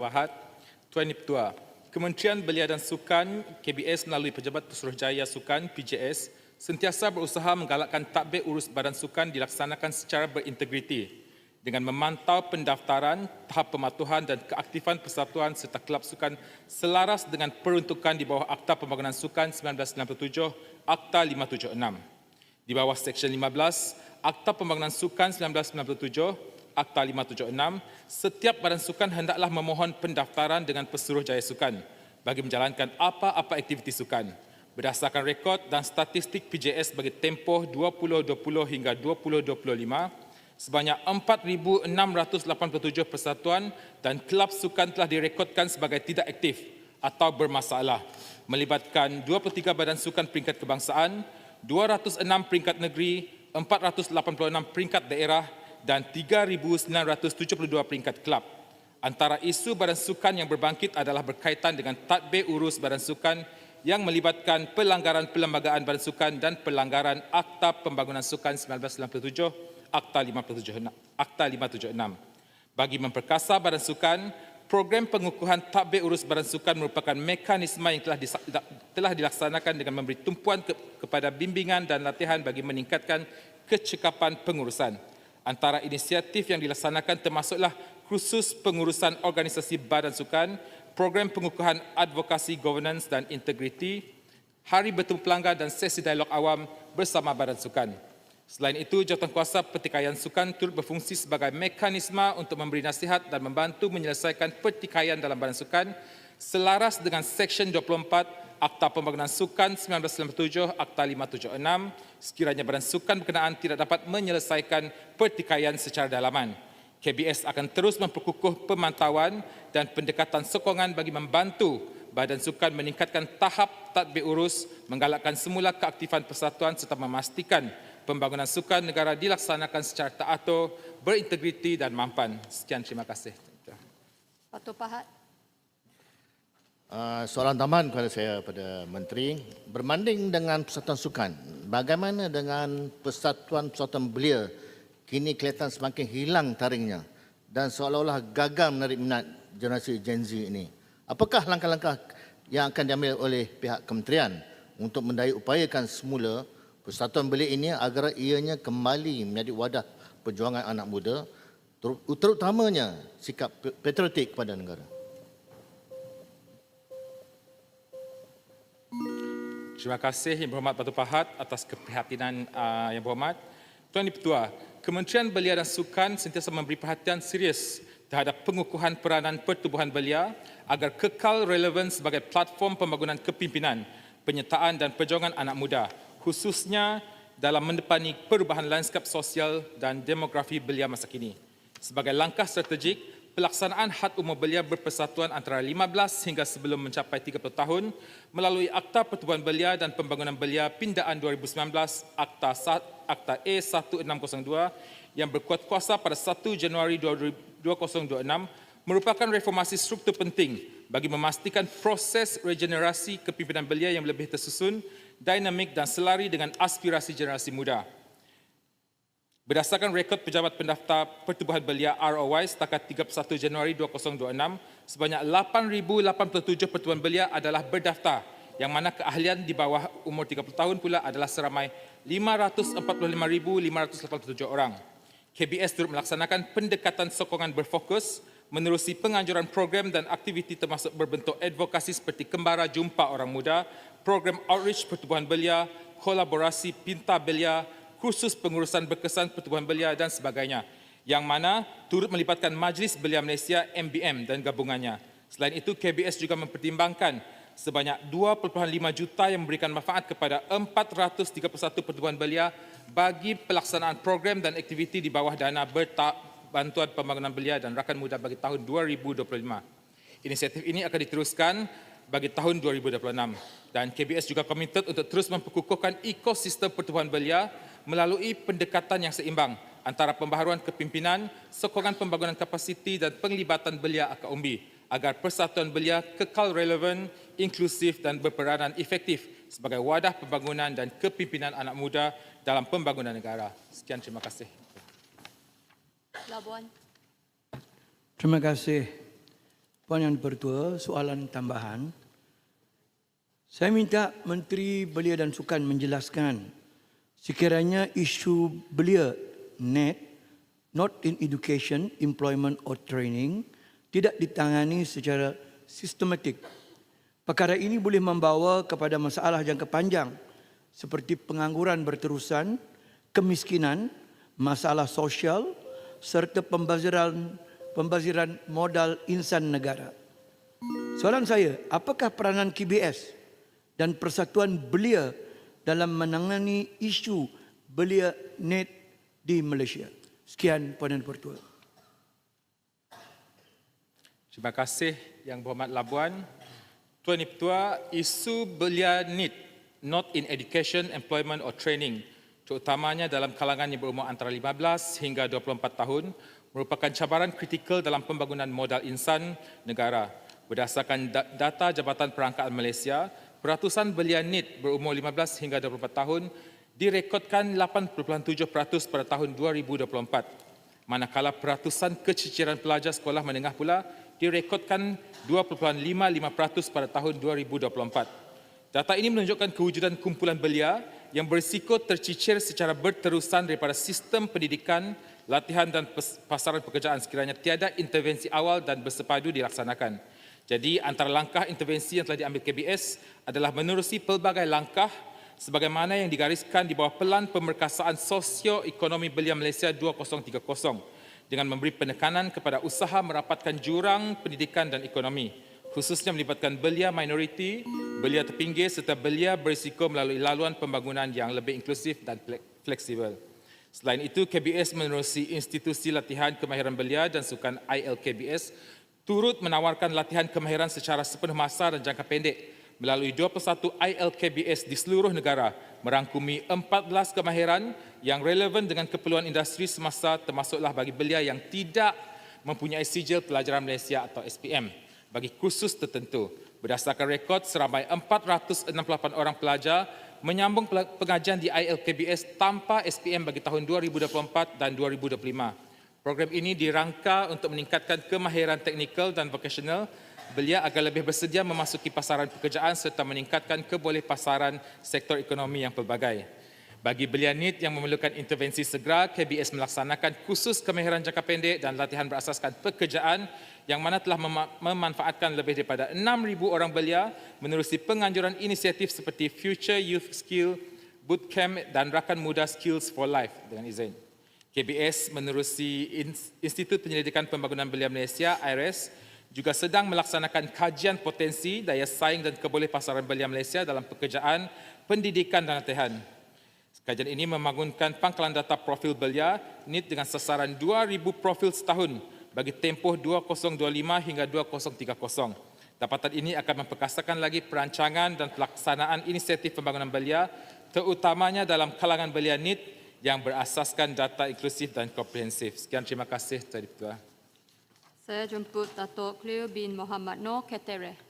Wahad, Tuan Ketua, Kementerian Belia dan Sukan KBS melalui Pejabat Pesuruhjaya Sukan PJS sentiasa berusaha menggalakkan takbir urus badan sukan dilaksanakan secara berintegriti dengan memantau pendaftaran, tahap pematuhan dan keaktifan persatuan serta kelab sukan selaras dengan peruntukan di bawah Akta Pembangunan Sukan 1997, Akta 576. Di bawah Seksyen 15, Akta Pembangunan Sukan 1997, Akta 576, setiap badan sukan hendaklah memohon pendaftaran dengan pesuruh jaya sukan bagi menjalankan apa-apa aktiviti sukan. Berdasarkan rekod dan statistik PJS bagi tempoh 2020 hingga 2025, sebanyak 4,687 persatuan dan kelab sukan telah direkodkan sebagai tidak aktif atau bermasalah melibatkan 23 badan sukan peringkat kebangsaan, 206 peringkat negeri, 486 peringkat daerah dan 3,972 peringkat kelab. Antara isu badan sukan yang berbangkit adalah berkaitan dengan tadbir urus badan sukan yang melibatkan pelanggaran perlembagaan badan sukan dan pelanggaran Akta Pembangunan Sukan 1997, Akta 576. Akta 576. Bagi memperkasa badan sukan, program pengukuhan tadbir urus badan sukan merupakan mekanisme yang telah, telah dilaksanakan dengan memberi tumpuan ke, kepada bimbingan dan latihan bagi meningkatkan kecekapan pengurusan. Antara inisiatif yang dilaksanakan termasuklah khusus pengurusan organisasi badan sukan, program pengukuhan advokasi governance dan integriti, hari bertemu pelanggan dan sesi dialog awam bersama badan sukan. Selain itu, jawatankuasa pertikaian sukan turut berfungsi sebagai mekanisme untuk memberi nasihat dan membantu menyelesaikan pertikaian dalam badan sukan selaras dengan Seksyen 24 Akta Pembangunan Sukan 1997, Akta 576, sekiranya badan sukan berkenaan tidak dapat menyelesaikan pertikaian secara dalaman. KBS akan terus memperkukuh pemantauan dan pendekatan sokongan bagi membantu badan sukan meningkatkan tahap tadbir urus, menggalakkan semula keaktifan persatuan serta memastikan pembangunan sukan negara dilaksanakan secara teratur, berintegriti dan mampan. Sekian, terima kasih. Dato' Pahat. Uh, soalan tambahan kepada saya pada Menteri, berbanding dengan persatuan sukan, bagaimana dengan persatuan-persatuan belia kini kelihatan semakin hilang taringnya dan seolah-olah gagal menarik minat generasi Gen Z ini. Apakah langkah-langkah yang akan diambil oleh pihak kementerian untuk mendaya upayakan semula persatuan belia ini agar ianya kembali menjadi wadah perjuangan anak muda, ter- terutamanya sikap patriotik kepada negara? Terima kasih Yang Berhormat Batu Pahat atas keprihatinan uh, Yang Berhormat. Tuan Ketua, Kementerian Belia dan Sukan sentiasa memberi perhatian serius terhadap pengukuhan peranan pertubuhan belia agar kekal relevan sebagai platform pembangunan kepimpinan, penyertaan dan perjuangan anak muda, khususnya dalam mendepani perubahan lanskap sosial dan demografi belia masa kini. Sebagai langkah strategik, pelaksanaan had umur belia berpersatuan antara 15 hingga sebelum mencapai 30 tahun melalui Akta Pertubuhan Belia dan Pembangunan Belia Pindaan 2019 Akta Akta A1602 yang berkuat kuasa pada 1 Januari 2026 merupakan reformasi struktur penting bagi memastikan proses regenerasi kepimpinan belia yang lebih tersusun, dinamik dan selari dengan aspirasi generasi muda. Berdasarkan rekod pejabat pendaftar Pertubuhan Belia ROY setakat 31 Januari 2026, sebanyak 8,087 pertubuhan belia adalah berdaftar yang mana keahlian di bawah umur 30 tahun pula adalah seramai 545,587 orang. KBS turut melaksanakan pendekatan sokongan berfokus menerusi penganjuran program dan aktiviti termasuk berbentuk advokasi seperti Kembara Jumpa Orang Muda, program outreach pertubuhan belia, kolaborasi Pinta Belia, kursus pengurusan berkesan pertubuhan belia dan sebagainya yang mana turut melibatkan Majlis Belia Malaysia MBM dan gabungannya. Selain itu, KBS juga mempertimbangkan sebanyak 2.5 juta yang memberikan manfaat kepada 431 pertubuhan belia bagi pelaksanaan program dan aktiviti di bawah dana berta bantuan pembangunan belia dan rakan muda bagi tahun 2025. Inisiatif ini akan diteruskan bagi tahun 2026 dan KBS juga komited untuk terus memperkukuhkan ekosistem pertubuhan belia melalui pendekatan yang seimbang antara pembaharuan kepimpinan, sokongan pembangunan kapasiti dan penglibatan belia akar umbi agar persatuan belia kekal relevan, inklusif dan berperanan efektif sebagai wadah pembangunan dan kepimpinan anak muda dalam pembangunan negara. Sekian, terima kasih. Labuan. Terima kasih Puan Yang Pertua, soalan tambahan. Saya minta Menteri Belia dan Sukan menjelaskan sekiranya isu belia net, not in education, employment or training, tidak ditangani secara sistematik. Perkara ini boleh membawa kepada masalah jangka panjang seperti pengangguran berterusan, kemiskinan, masalah sosial serta pembaziran pembaziran modal insan negara. Soalan saya, apakah peranan KBS dan Persatuan Belia dalam menangani isu belia net di Malaysia? Sekian Puan dan Pertua. Terima kasih Yang Berhormat Labuan. Tuan Pertua, isu belia NEET, not in education, employment or training, terutamanya dalam kalangan yang berumur antara 15 hingga 24 tahun, merupakan cabaran kritikal dalam pembangunan modal insan negara. Berdasarkan da- data Jabatan Perangkaan Malaysia, peratusan belia NEET berumur 15 hingga 24 tahun direkodkan 8.7% pada tahun 2024 manakala peratusan keciciran pelajar sekolah menengah pula direkodkan 2.55% pada tahun 2024. Data ini menunjukkan kewujudan kumpulan belia yang berisiko tercicir secara berterusan daripada sistem pendidikan, latihan dan pasaran pekerjaan sekiranya tiada intervensi awal dan bersepadu dilaksanakan. Jadi antara langkah intervensi yang telah diambil KBS adalah menerusi pelbagai langkah sebagaimana yang digariskan di bawah Pelan Pemerkasaan Sosio-Ekonomi Belia Malaysia 2030 dengan memberi penekanan kepada usaha merapatkan jurang pendidikan dan ekonomi khususnya melibatkan belia minoriti, belia terpinggir serta belia berisiko melalui laluan pembangunan yang lebih inklusif dan fle- fleksibel. Selain itu, KBS menerusi institusi latihan kemahiran belia dan sukan ILKBS turut menawarkan latihan kemahiran secara sepenuh masa dan jangka pendek melalui 21 ILKBS di seluruh negara merangkumi 14 kemahiran yang relevan dengan keperluan industri semasa termasuklah bagi belia yang tidak mempunyai sijil pelajaran Malaysia atau SPM bagi kursus tertentu. Berdasarkan rekod, seramai 468 orang pelajar menyambung pengajian di ILKBS tanpa SPM bagi tahun 2024 dan 2025. Program ini dirangka untuk meningkatkan kemahiran teknikal dan vocational belia agar lebih bersedia memasuki pasaran pekerjaan serta meningkatkan keboleh pasaran sektor ekonomi yang pelbagai. Bagi belia NIT yang memerlukan intervensi segera, KBS melaksanakan kursus kemahiran jangka pendek dan latihan berasaskan pekerjaan yang mana telah mema- memanfaatkan lebih daripada 6,000 orang belia menerusi penganjuran inisiatif seperti Future Youth Skill, Bootcamp dan Rakan Muda Skills for Life dengan izin. KBS menerusi Ins- Institut Penyelidikan Pembangunan Belia Malaysia, IRS, juga sedang melaksanakan kajian potensi daya saing dan keboleh pasaran belia Malaysia dalam pekerjaan, pendidikan dan latihan. Kajian ini membangunkan pangkalan data profil belia NIT dengan sasaran 2,000 profil setahun bagi tempoh 2025 hingga 2030. Dapatan ini akan memperkasakan lagi perancangan dan pelaksanaan inisiatif pembangunan belia terutamanya dalam kalangan belia NIT yang berasaskan data inklusif dan komprehensif. Sekian terima kasih Tuan Ketua. Saya jemput Datuk Cleo bin Muhammad Noor Ketere.